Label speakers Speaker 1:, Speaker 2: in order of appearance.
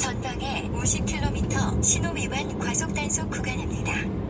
Speaker 1: 전방에 50km 신호 위반 과속 단속 구간입니다.